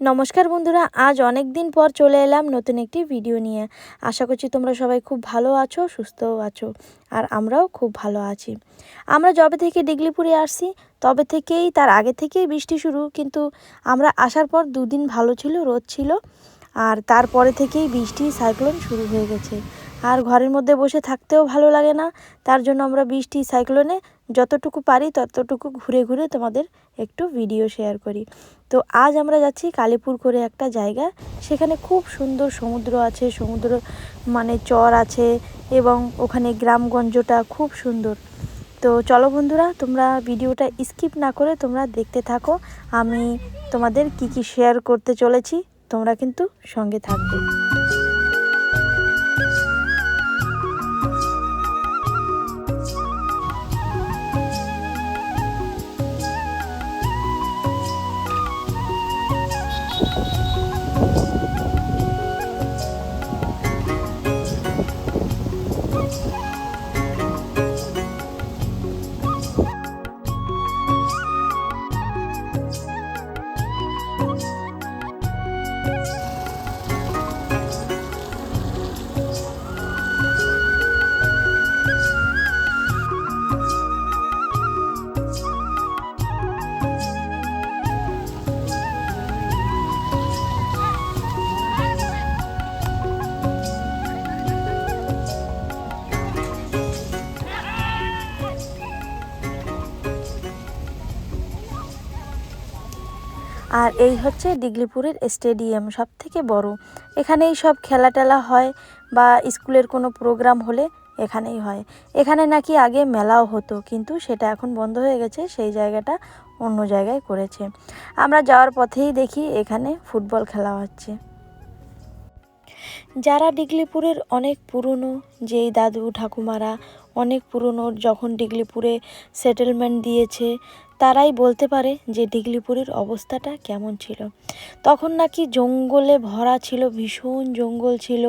নমস্কার বন্ধুরা, আজ অনেক দিন পর চলে এলাম নতুন একটি ভিডিও নিয়ে। আশা করছি তোমরা সবাই খুব ভালো আছো, সুস্থও আছো, আর আমরাও খুব ভালো আছি। আমরা যবে থেকে ডিগলিপুরে আসছি, তবে থেকেই, তার আগে থেকেই বৃষ্টি শুরু, কিন্তু আমরা আসার পর দুদিন ভালো ছিল, রোদ ছিল, আর তারপরে থেকেই বৃষ্টি, সাইক্লোন শুরু হয়ে গেছে। আর ঘরের মধ্যে বসে থাকতেও ভালো লাগে না। তার জন্য আমরা বৃষ্টি, সাইক্লোনে যতটুকু পারি ততটুকু ঘুরে ঘুরে তোমাদের একটু ভিডিও শেয়ার করি। তো আজ আমরা যাচ্ছি কালীপুর করে একটা জায়গা। সেখানে খুব সুন্দর সমুদ্র আছে, সমুদ্র মানে চর আছে এবং ওখানে গ্রামগঞ্জটা খুব সুন্দর। তো চলো বন্ধুরা, তোমরা ভিডিওটা স্কিপ না করে তোমরা দেখতে থাকো। আমি তোমাদের কি কি শেয়ার করতে চলেছি, তোমরা কিন্তু সঙ্গে থাকবে। এই হচ্ছে ডিগলিপুরের স্টেডিয়াম সব থেকে বড়। এখানেই সব খেলা টেলা হয় বা স্কুলের কোনো প্রোগ্রাম হলে এখানেই হয়। এখানে নাকি আগে মেলাও হতো, কিন্তু সেটা এখন বন্ধ হয়ে গেছে, সেই জায়গাটা অন্য জায়গায় করেছে। আমরা যাওয়ার পথেই দেখি এখানে ফুটবল খেলা হচ্ছে। যারা ডিগলিপুরের অনেক পুরনো, যেই দাদু ঠাকুমারা অনেক পুরনো, যখন ডিগলিপুরে সেটেলমেন্ট দিয়েছে তারাই বলতে পারে যে ডিগলিপুরের অবস্থাটা কেমন ছিল। তখন নাকি জঙ্গলে ভরা ছিল, ভীষণ জঙ্গল ছিল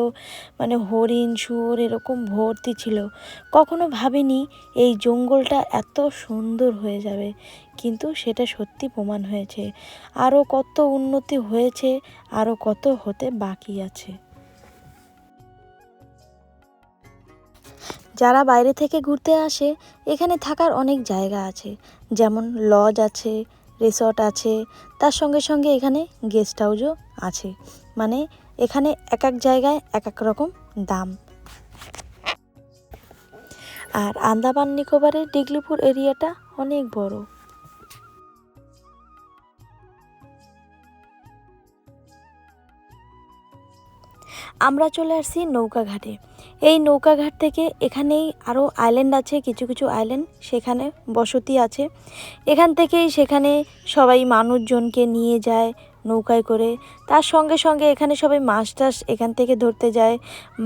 মানে হরিণ, শুয়োর এরকম ভর্তি ছিল। কখনো ভাবিনি এই জঙ্গলটা এত সুন্দর হয়ে যাবে, কিন্তু সেটা সত্যি প্রমাণ হয়েছে। আরও কত উন্নতি হয়েছে আরও কত হতে বাকি আছে। যারা বাইরে থেকে ঘুরতে আসে, এখানে থাকার অনেক জায়গা আছে। যেমন লজ আছে, রিসর্ট আছে, তার সঙ্গে সঙ্গে এখানে গেস্ট হাউসও আছে। মানে এখানে এক এক জায়গায় এক এক রকম দাম। আর আন্দামান নিকোবরের ডিগলিপুর এরিয়াটা অনেক বড়। আমরা চলে আসছি নৌকাঘাটে। এই নৌকাঘাট থেকে এখানেই আরও আইল্যান্ড আছে, কিছু কিছু আইল্যান্ড সেখানে বসতি আছে। এখান থেকেই সেখানে সবাই মানুষজনকে নিয়ে যায় নৌকায় করে। তার সঙ্গে সঙ্গে এখানে সবাই মাছ টাস এখান থেকে ধরতে যায়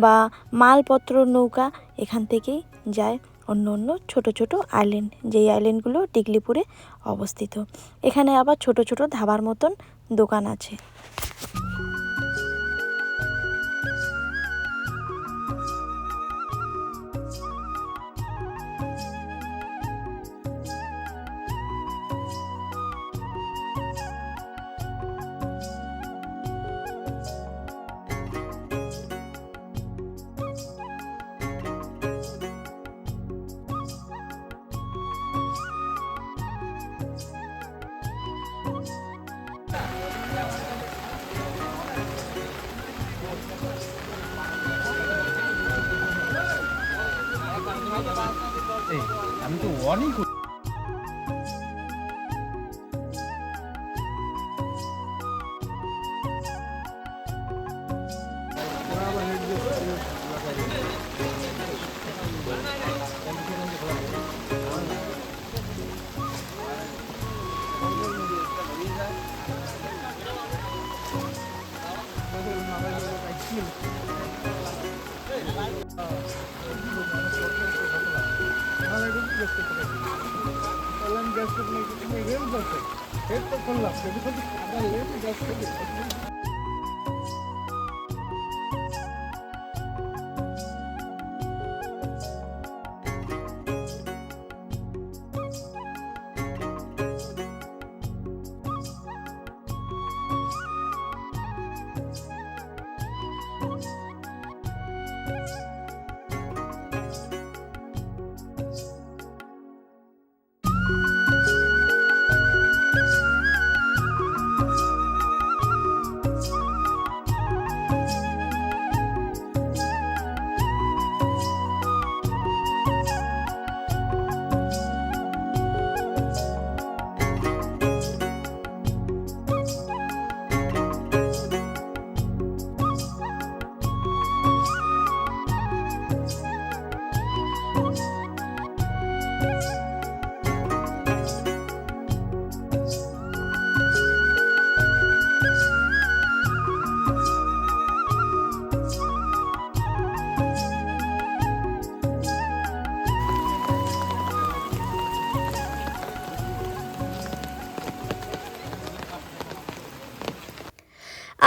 বা মালপত্র নৌকা এখান থেকেই যায় অন্য অন্য ছোট ছোট আইল্যান্ড যেই আইল্যান্ডগুলো ডিগলিপুরে অবস্থিত। এখানে আবার ছোট ছোট ধাবার মতন দোকান আছে। অনেক Yes, we.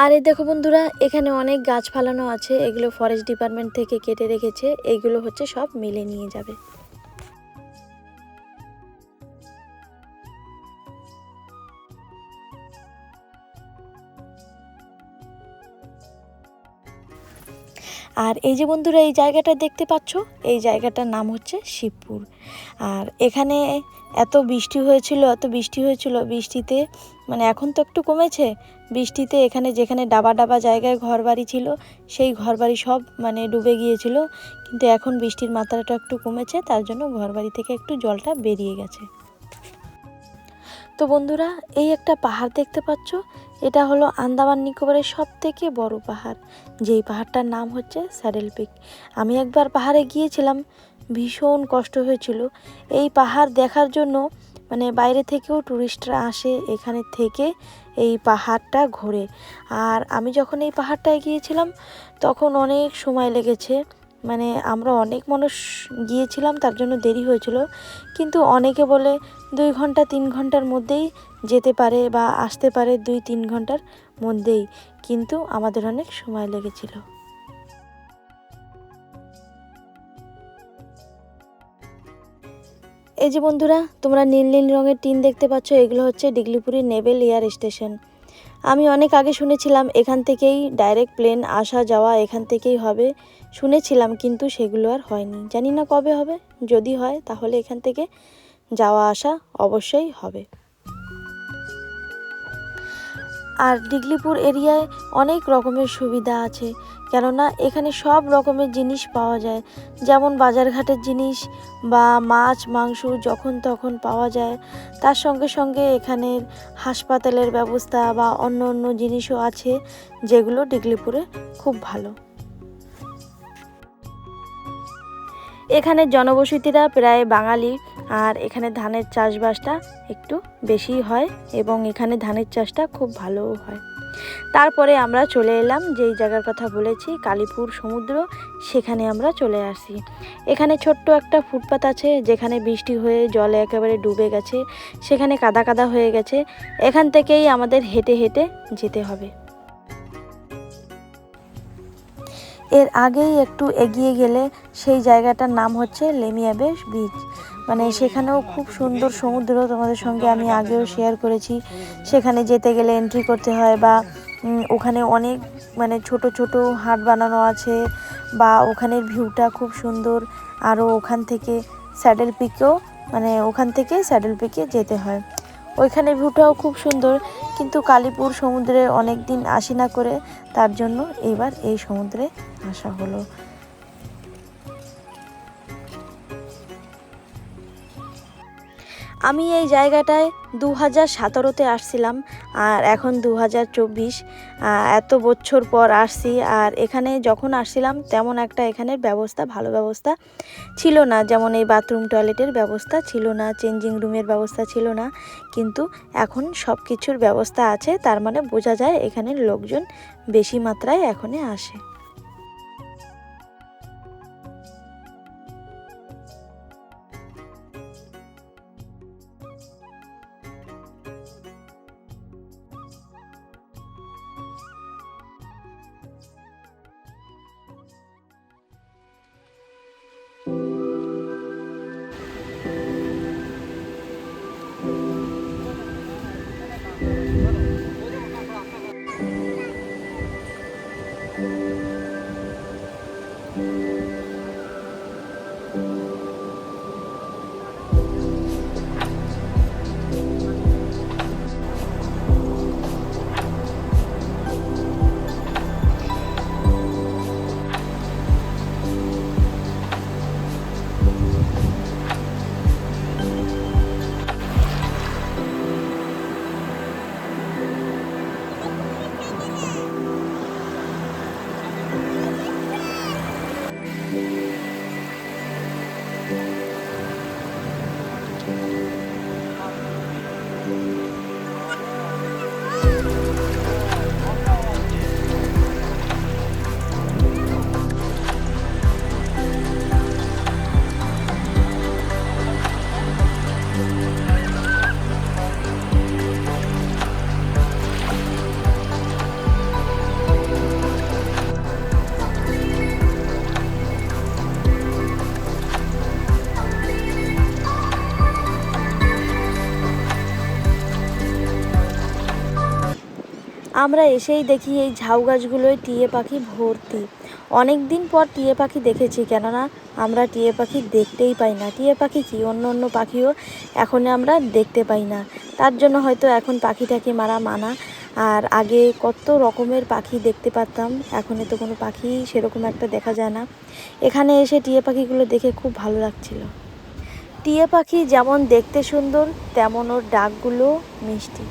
আর এই দেখো বন্ধুরা, এখানে অনেক গাছ ফালানো আছে, এগুলো ফরেস্ট ডিপার্টমেন্ট থেকে কেটে রেখেছে, এগুলো হচ্ছে সব মেলে নিয়ে যাবে। আর এই যে বন্ধুরা, এই জায়গাটা দেখতে পাচ্ছ? এই জায়গাটার নাম হচ্ছে শিবপুর। আর এখানে এত বৃষ্টি হয়েছিল, এত বৃষ্টি হয়েছিল, বৃষ্টিতে মানে এখন তো একটু কমেছে। বৃষ্টিতে এখানে যেখানে ডাবা ডাবা জায়গায় ঘর বাড়ি ছিল, সেই ঘর বাড়ি সব মানে ডুবে গিয়েছিল। কিন্তু এখন বৃষ্টির মাত্রাটা একটু কমেছে, তার জন্য ঘর বাড়ি থেকে একটু জলটা বেরিয়ে গেছে। তো বন্ধুরা, এই একটা পাহাড় দেখতে পাচ্ছ? এটা হলো আন্দামান নিকোবরের সব থেকে বড় পাহাড়, যেই পাহাড়টার নাম হচ্ছে স্যাডেল পিক। আমি একবার পাহাড়ে গিয়েছিলাম, ভীষণ কষ্ট হয়েছিল। এই পাহাড় দেখার জন্য মানে বাইরে থেকেও টুরিস্টরা আসে এখানে থেকে এই পাহাড়টা ঘোরে। আর আমি যখন এই পাহাড়টায় গিয়েছিলাম, তখন অনেক সময় লেগেছে। মানে আমরা অনেক মানুষ গিয়েছিলাম, তার জন্য দেরি হয়েছিল। কিন্তু অনেকে বলে দুই ঘণ্টা, তিন ঘণ্টার মধ্যেই যেতে পারে বা আসতে পারে দুই, তিন ঘণ্টার মধ্যেই। কিন্তু আমাদের অনেক সময় লেগেছিল। এই যে বন্ধুরা, তোমরা নীল নীল রঙের টিন দেখতে পাচ্ছ, এগুলো হচ্ছে ডিগলিপুরি নেভেল এয়ার স্টেশন। আমি অনেক আগে শুনেছিলাম, এখান থেকেই ডাইরেক্ট প্লেন আসা যাওয়া এখান থেকেই হবে। শুনেছিলাম, কিন্তু সেগুলো আর হয়নি। জানি না কবে হবে। যদি হয়, তাহলে এখান থেকে যাওয়া আসা অবশ্যই হবে। আর ডিগলিপুর এরিয়ায় অনেক রকমের সুবিধা আছে, কেননা এখানে সব রকমের জিনিস পাওয়া যায়। যেমন বাজারঘাটের জিনিস বা মাছ, মাংস যখন তখন পাওয়া যায়। তার সঙ্গে সঙ্গে এখানের হাসপাতালের ব্যবস্থা বা অন্য অন্য জিনিসও আছে, যেগুলো ডিগলিপুরে খুব ভালো। এখানে জনবসতিরা প্রায় বাঙালি, আর এখানে ধানের চাষবাসটা একটু বেশি হয় এবং এখানে ধানের চাষটা খুব ভালোও হয়। তারপরে আমরা চলে এলাম, যেই জায়গার কথা বলেছি, কালীপুর সমুদ্র, সেখানে আমরা চলে আসি। এখানে ছোট্ট একটা ফুটপাত আছে, যেখানে বৃষ্টি হয়ে জলে একেবারে ডুবে গেছে, সেখানে কাদা কাদা হয়ে গেছে। এখান থেকেই আমাদের হেঁটে হেঁটে যেতে হবে। এর আগেই একটু এগিয়ে গেলে সেই জায়গাটার নাম হচ্ছে লেমিয়াবে বিচ। মানে সেখানেও খুব সুন্দর সমুদ্র তোমাদের সঙ্গে আমি আগেও শেয়ার করেছি। সেখানে যেতে গেলে এন্ট্রি করতে হয় বা ওখানে অনেক মানে ছোট ছোট হাট বানানো আছে বা ওখানের ভিউটা খুব সুন্দর। আরও ওখান থেকে স্যাডেল পিকেও মানে ওখান থেকে স্যাডেল পিকে যেতে হয়। ওইখানে ভিউটাও খুব সুন্দর, কিন্তু কালীপুর সমুদ্রে অনেক দিন আসি না করে, তার জন্য এবার এই সমুদ্রে আসা হলো। আমি এই জায়গাটায় দু হাজার সতেরোতে আসছিলাম, আর এখন দু হাজার চব্বিশ এত বছর পর আসছি, আর এখানে যখন আসছিলাম তেমন একটা এখানের ব্যবস্থা, ভালো ব্যবস্থা ছিল না। যেমন এই বাথরুম, টয়লেটের ব্যবস্থা ছিল না, চেঞ্জিং রুমের ব্যবস্থা ছিল না, কিন্তু এখন সব কিছুর ব্যবস্থা আছে, তার মানে বোঝা যায় এখানের লোকজন বেশি মাত্রায় এখনে আসে। আমরা এসেই দেখি এই ঝাউ গাছগুলোয় টিয়ে পাখি ভর্তি। অনেক দিন পর টিয়ে পাখি দেখেছি, কেননা আমরা টিয়ে পাখি দেখতেই পাই না। টিয়ে পাখি কি? অন্য অন্য পাখিও এখন আমরা দেখতে পাই না। তার জন্য হয়তো এখন পাখিটাকে মারা মানা। আর আগে কত রকমের পাখি দেখতে পারতাম, এখন তো কোনো পাখি সেরকম একটা দেখা যায় না। এখানে এসে টিয়ে পাখিগুলো দেখে খুব ভালো লাগছিল। টিয়ে পাখি যেমন দেখতে সুন্দর, তেমন ওর ডাকগুলো মিষ্টি।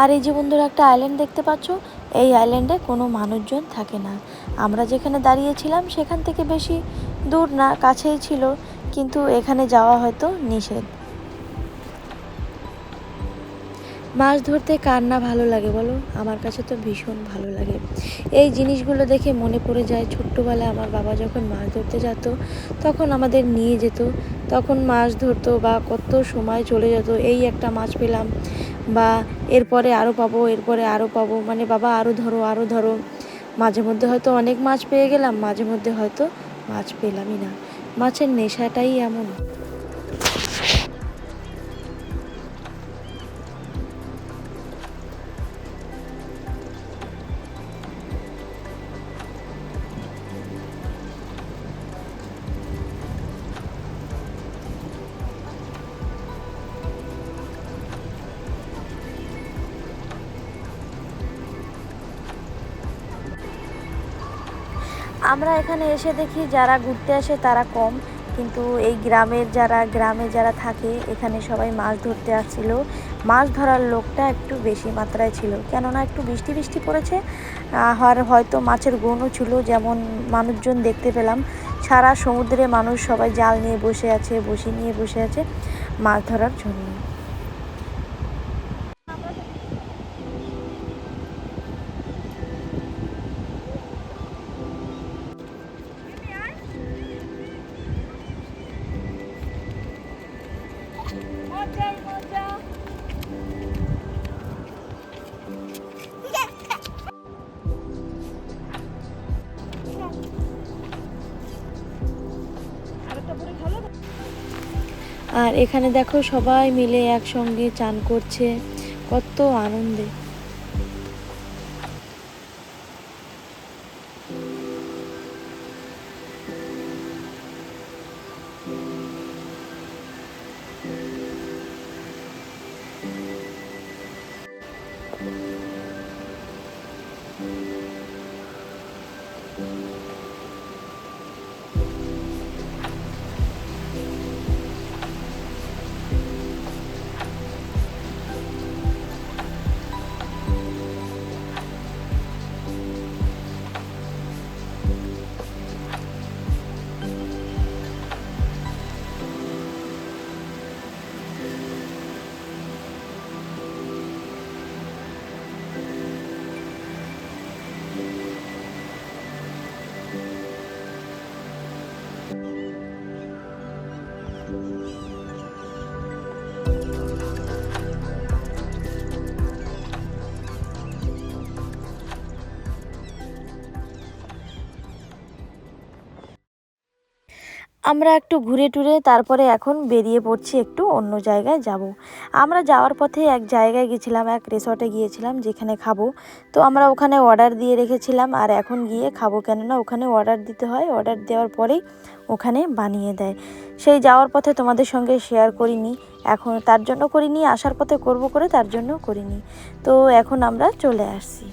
আর এই যে বন্ধুরা একটা আইল্যান্ড দেখতে পাচ্ছ, এই আইল্যান্ডে কোনো মানুষজন থাকে না। আমরা যেখানে দাঁড়িয়েছিলাম সেখান থেকে বেশি দূর না, কাছেই ছিল, কিন্তু এখানে যাওয়া হয়তো নিষেধ। মাছ ধরতে কার না ভালো লাগে বলো? আমার কাছে তো ভীষণ ভালো লাগে। এই জিনিসগুলো দেখে মনে পড়ে যায়, ছোট্টবেলায় আমার বাবা যখন মাছ ধরতে যেত, তখন আমাদের নিয়ে যেত, তখন মাছ ধরতো বা কত সময় চলে যেত, এই একটা মাছ পেলাম। বা এরপরে আরও পাবো, এরপরে আরও পাবো মানে বাবা আরও ধরো আরও ধরো। মাঝে মধ্যে হয়তো অনেক মাছ পেয়ে গেলাম, মাঝে মধ্যে হয়তো মাছ পেলামই না। মাছের নেশাটাই এমন। আমরা এখানে এসে দেখি যারা ঘুরতে আসে তারা কম, কিন্তু এই গ্রামের যারা, গ্রামে যারা থাকে, এখানে সবাই মাছ ধরতে আসছিল। মাছ ধরার লোকটা একটু বেশি মাত্রায় ছিল, কেননা একটু বৃষ্টি বৃষ্টি পড়েছে। আর হয়তো মাছের গুণও ছিল, যেমন মানুষজন দেখতে পেলাম। সারা সমুদ্রে মানুষ সবাই জাল নিয়ে বসে আছে, বসি নিয়ে বসে আছে মাছ ধরার জন্য। আর এখানে দেখো সবাই মিলে একসঙ্গে চান করছে। কত আনন্দে। আমরা একটু ঘুরে টুরে তারপরে এখন বেরিয়ে পড়ছি একটু অন্য জায়গায় যাব। আমরা যাওয়ার পথে এক জায়গায় গেছিলাম, এক রিসর্টে গিয়েছিলাম যেখানে খাব। তো আমরা ওখানে অর্ডার দিয়ে রেখেছিলাম আর এখন গিয়ে খাব কেননা ওখানে অর্ডার দিতে হয়, অর্ডার দেওয়ার পরেই ওখানে বানিয়ে দেয়। সেই যাওয়ার পথে তোমাদের সঙ্গে শেয়ার করিনি, এখন তার জন্য করিনি, আসার পথে করব করে তার জন্য করিনি। তো এখন আমরা চলে আসছি।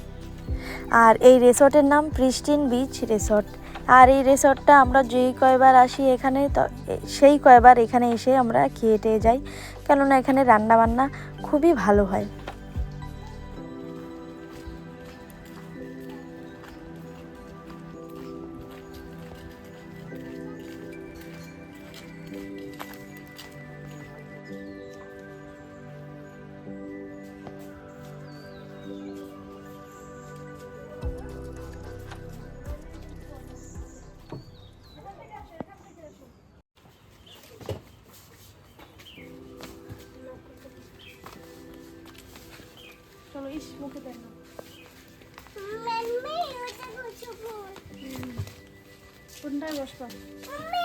আর এই রিসর্টের নাম প্রিস্টিন বিচ রিসর্ট। আর এই রিসর্টটা আমরা যেই কয়বার আসি এখানে, তো সেই কয়বার এখানে এসে আমরা খেয়ে টেয়ে যাই। কেননা এখানে রান্নাবান্না খুবই ভালো হয়। Хорошо.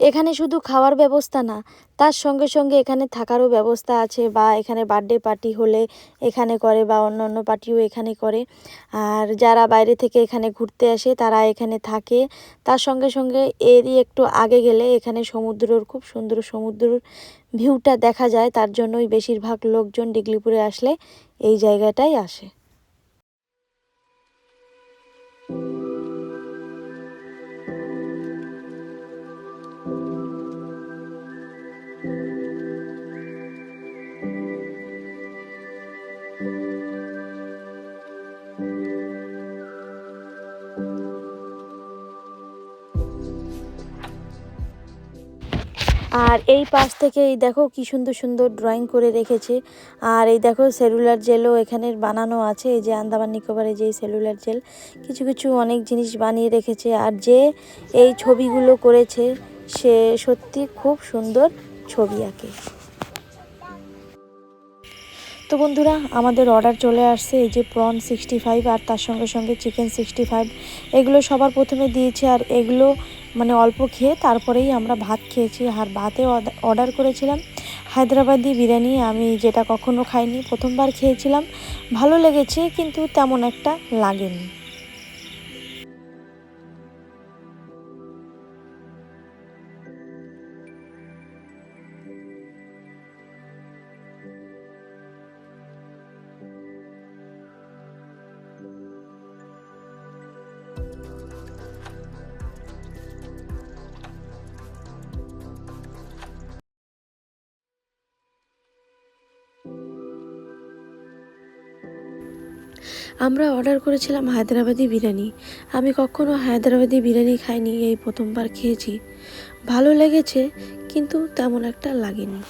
এখানে শুধু খাওয়ার ব্যবস্থা না, তার সঙ্গে সঙ্গে এখানে থাকারও ব্যবস্থা আছে বা এখানে বার্থডে পার্টি হলে এখানে করে বা অন্য অন্য পার্টিও এখানে করে। আর যারা বাইরে থেকে এখানে ঘুরতে আসে তারা এখানে থাকে। তার সঙ্গে সঙ্গে এরই একটু আগে গেলে এখানে সমুদ্রর, খুব সুন্দর সমুদ্রর ভিউটা দেখা যায়। তার জন্যই বেশিরভাগ লোকজন ডিগলিপুরে আসলে এই জায়গাটাই আসে। আর এই পাশ থেকে এই দেখো কি সুন্দর সুন্দর ড্রয়িং করে রেখেছে। আর এই দেখো সেলুলার জেলও এখানে বানানো আছে, এই যে আন্দামান নিকোবরে যে সেলুলার জেল কিছু কিছু অনেক জিনিস বানিয়ে রেখেছে। আর যে এই ছবিগুলো করেছে, সে সত্যি খুব সুন্দর ছবি আঁকে। তো বন্ধুরা, আমাদের অর্ডার চলে আসছে, এই যে প্রন সিক্সটি ফাইভ আর তার সঙ্গে সঙ্গে চিকেন সিক্সটি ফাইভ এগুলো সবার প্রথমে দিয়েছে, আর এগুলো মানে অল্প খেয়ে তারপরেই আমরা ভাত খেয়েছি। আর ভাতে অর্ডার করেছিলাম হায়দ্রাবাদি বিরিয়ানি। আমি যেটা কখনো খাইনি, প্রথমবার খেয়েছিলাম। ভালো লেগেছে, কিন্তু তেমন একটা লাগেনি। আমরা অর্ডার করেছিলাম হায়দ্রাবাদি বিরিয়ানি। আমি কখনও হায়দ্রাবাদি বিরিয়ানি খাইনি, এই প্রথমবার খেয়েছি। ভালো লেগেছে, কিন্তু তেমন একটা লাগেনি।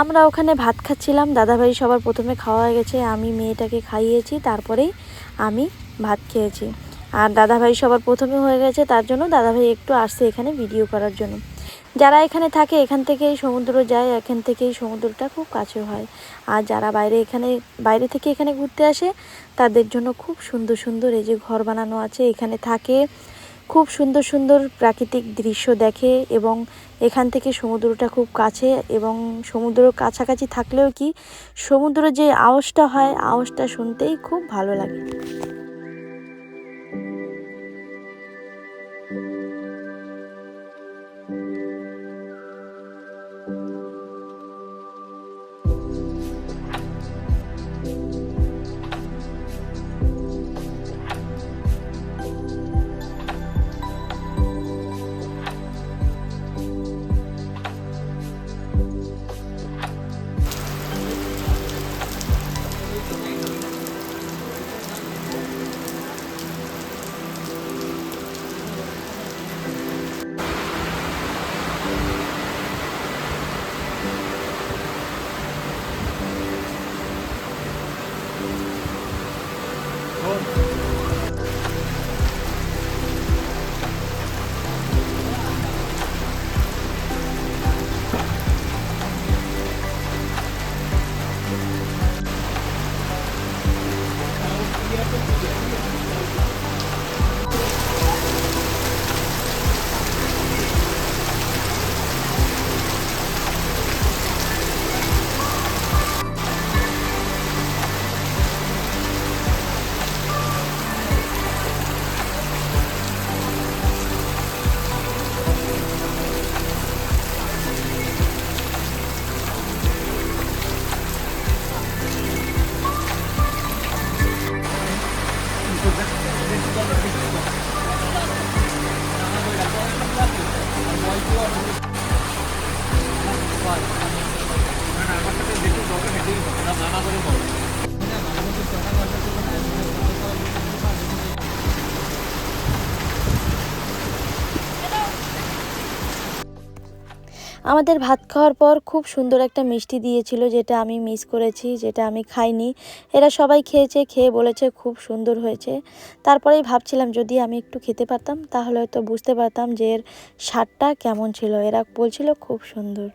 আমরা ওখানে ভাত খাচ্ছিলাম, দাদাভাই সবার প্রথমে খাওয়া হয়ে গেছে, আমি মেয়েটাকে খাইয়েছি, তারপরেই আমি ভাত খেয়েছি। আর দাদাভাই সবার প্রথমে হয়ে গেছে, তার জন্য দাদাভাই একটু আসছে এখানে ভিডিও করার জন্য। যারা এখানে থাকে, এখান থেকেই সমুদ্র যায়, এখান থেকেই সমুদ্রটা খুব কাছে হয়। আর যারা বাইরে এখানে, বাইরে থেকে এখানে ঘুরতে আসে, তাদের জন্য খুব সুন্দর সুন্দর এই যে ঘর বানানো আছে, এখানে থাকে, খুব সুন্দর সুন্দর প্রাকৃতিক দৃশ্য দেখে এবং এখান থেকে সমুদ্রটা খুব কাছে এবং সমুদ্র কাছাকাছি থাকলেও কি সমুদ্র যে আওয়াজটা হয়, আওয়াজটা শুনতেই খুব ভালো লাগে। আমাদের ভাত খাওয়ার পর খুব সুন্দর একটা মিষ্টি দিয়েছিল, যেটা আমি মিস করেছি, যেটা আমি খাইনি। এরা সবাই খেয়েছে, খেয়ে বলেছে খুব সুন্দর হয়েছে। তারপরেই ভাবছিলাম যদি আমি একটু খেতে পারতাম, তাহলে হয়তো বুঝতে পারতাম যে এর স্বাদটা কেমন ছিল। এরা বলছিল খুব সুন্দর।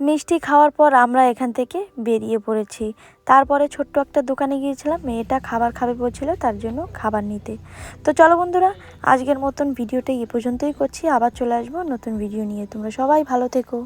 মিষ্টি খাওয়ার পর আমরা এখান থেকে বেরিয়ে পড়েছি। তারপরে ছোট্ট একটা দোকানে গিয়েছিলাম, মেয়েটা খাবার খাবে বলছিল তার জন্য খাবার নিতে। তো চলো বন্ধুরা, আজকের মতন ভিডিওটা এ পর্যন্তই করছি, আবার চলে আসব নতুন ভিডিও নিয়ে। তোমরা সবাই ভালো থেকো।